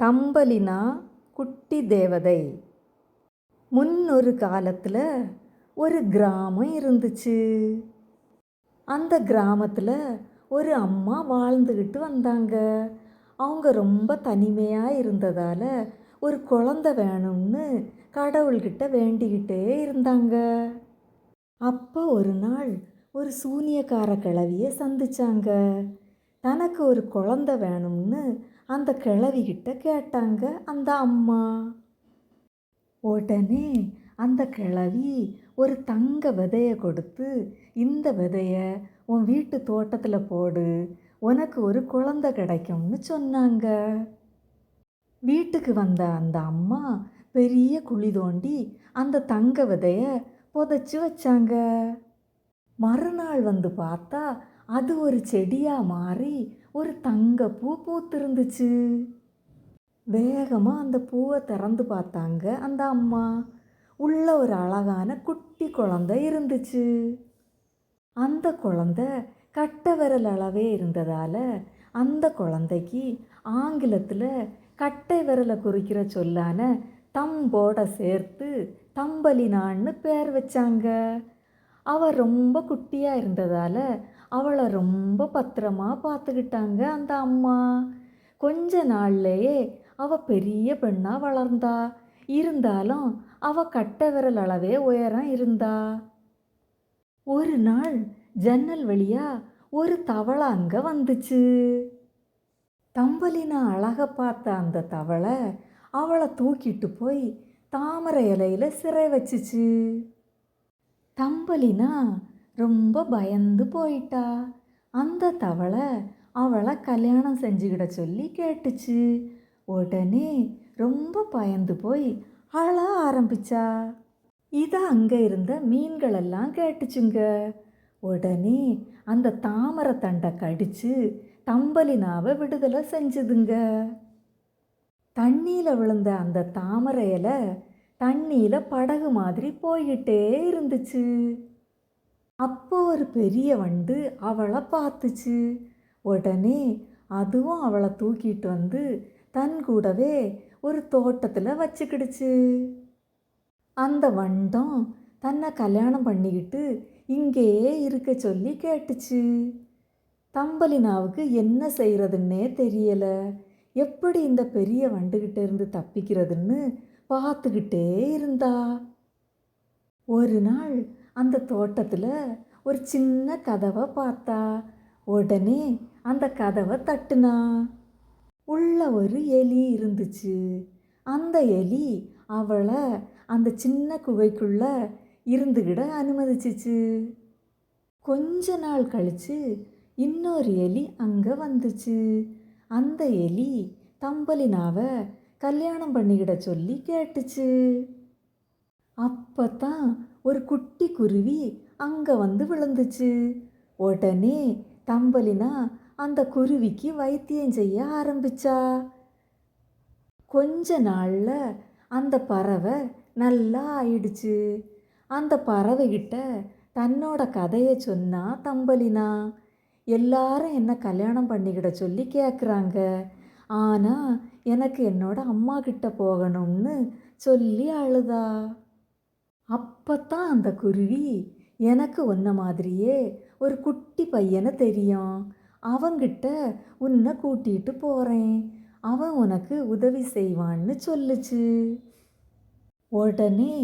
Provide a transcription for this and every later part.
தம்பலினா குட்டி தேவதை. முன்னொரு காலத்தில் ஒரு கிராமம் இருந்துச்சு. அந்த கிராமத்தில் ஒரு அம்மா வாழ்ந்துக்கிட்டு வந்தாங்க. அவங்க ரொம்ப தனிமையாக இருந்ததால் ஒரு குழந்த வேணும்னு கடவுள்கிட்ட வேண்டிக்கிட்டே இருந்தாங்க. அப்போ ஒரு நாள் ஒரு சூனியக்கார கிழவியை சந்திச்சாங்க. தனக்கு ஒரு குழந்த வேணும்னு அந்த கிழவிகிட்ட கேட்டாங்க அந்த அம்மா. உடனே அந்த கிழவி ஒரு தங்க விதையை கொடுத்து இந்த விதைய உன் வீட்டு தோட்டத்தில் போடு உனக்கு ஒரு குழந்த கிடைக்கும்னு சொன்னாங்க. வீட்டுக்கு வந்த அந்த அம்மா பெரிய குழி தோண்டி அந்த தங்க விதைய புதைச்சி வச்சாங்க. மறுநாள் வந்து பார்த்தா அது ஒரு செடியாக மாறி ஒரு தங்க பூ பூத்திருந்துச்சு. வேகமாக அந்த பூவை திறந்து பார்த்தாங்க அந்த அம்மா. உள்ள ஒரு அழகான குட்டி குழந்தை இருந்துச்சு. அந்த குழந்தை கட்ட விரல் அளவே இருந்ததால் அந்த குழந்தைக்கு ஆங்கிலத்தில் கட்டை விரலை குறிக்கிற சொல்லான தம்போட சேர்த்து தம்பலினான்னு பேர் வச்சாங்க. அவள் ரொம்ப குட்டியாக இருந்ததால் அவளை ரொம்ப பத்திரமா பார்த்துக்கிட்டாங்க அந்த அம்மா. கொஞ்ச நாள்லேயே அவள் பெரிய பெண்ணாக வளர்ந்தா. இருந்தாலும் அவள் கட்டை விரல் அளவே உயரம் இருந்தா. ஒரு நாள் ஜன்னல் வழியா ஒரு தவளை அங்கே வந்துச்சு. தம்பலினா அழக பார்த்த அந்த தவளை அவளை தூக்கிட்டு போய் தாமரை இலையில சிறை வச்சுச்சு. தம்பலினா ரொம்ப பயந்து போயிட்டா. அந்த தவளை அவளை கல்யாணம் செஞ்சுக்கிட சொல்லி கேட்டுச்சு. உடனே ரொம்ப பயந்து போய் அழ ஆரம்பிச்சா. இதை அங்கே இருந்த மீன்களெல்லாம் கேட்டுச்சுங்க. உடனே அந்த தாமரை தண்டை கடிச்சு தம்பலினாவை விடுதலை செஞ்சுதுங்க. தண்ணியில் விழுந்த அந்த தாமரை இலை தண்ணியில் படகு மாதிரி போய்கிட்டே இருந்துச்சு. அப்போ ஒரு பெரிய வண்டு அவளை பார்த்துச்சு. உடனே அதுவும் அவளை தூக்கிட்டு வந்து தன் கூடவே ஒரு தோட்டத்தில் வச்சுக்கிடுச்சு. அந்த வண்டம் தன்னை கல்யாணம் பண்ணிக்கிட்டு இங்கேயே இருக்க சொல்லி கேட்டுச்சு. தம்பலினாவுக்கு என்ன செய்கிறதுன்னே தெரியலை. எப்படி இந்த பெரிய வண்டுகிட்ட இருந்து தப்பிக்கிறதுன்னு பார்த்துக்கிட்டே இருந்தா. ஒரு நாள் அந்த தோட்டத்தில் ஒரு சின்ன கதவை பார்த்தா. உடனே அந்த கதவை தட்டுனா. உள்ள ஒரு எலி இருந்துச்சு. அந்த எலி அவளை அந்த சின்ன குகைக்குள்ள இருந்துக்கிட அனுமதிச்சிச்சு. கொஞ்ச நாள் கழிச்சு இன்னொரு எலி அங்கே வந்துச்சு. அந்த எலி தம்பலினாவை கல்யாணம் பண்ணிக்கிட சொல்லி கேட்டுச்சு. அப்போ தான் ஒரு குட்டி குருவி அங்கே வந்து விழுந்துச்சு. உடனே தம்பலினா அந்த குருவிக்கு வைத்தியம் செய்ய ஆரம்பிச்சா. கொஞ்ச நாளில் அந்த பறவை நல்லா ஆயிடுச்சு. அந்த பறவைகிட்ட தன்னோட கதையை சொன்னா தம்பலினா. எல்லாரும் என்ன கல்யாணம் பண்ணிக்கிட சொல்லி கேட்குறாங்க ஆனால் எனக்கு என்னோட அம்மா கிட்ட போகணும்னு சொல்லி அழுதா. அப்பத்தான் அந்த குருவி எனக்கு ஒன்ன மாதிரியே ஒரு குட்டி பையனை தெரியும். அவங்கிட்ட உன்னை கூட்டிகிட்டு போகிறேன் அவன் உனக்கு உதவி செய்வான்னு சொல்லுச்சு. உடனே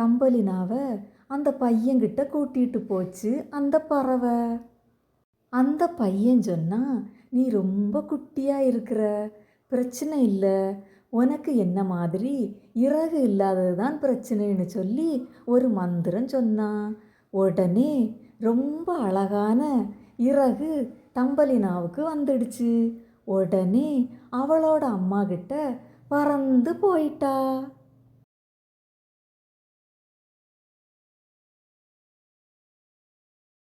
தம்பலினாவை அந்த பையன்கிட்ட கூட்டிகிட்டு போச்சு அந்த பறவை. அந்த பையன் சொன்னால் நீ ரொம்ப குட்டியாக இருக்கிற. பிரச்சனை இல்லை. உனக்கு என்ன மாதிரி? இறகு இல்லாதது தான் பிரச்சனைன்னு சொல்லி ஒரு மந்திரம் சொன்னான் உடனே ரொம்ப அழகான இறகு தம்பலினாவுக்கு வந்துடுச்சு. உடனே அவளோட அம்மா கிட்ட பறந்து போயிட்டா.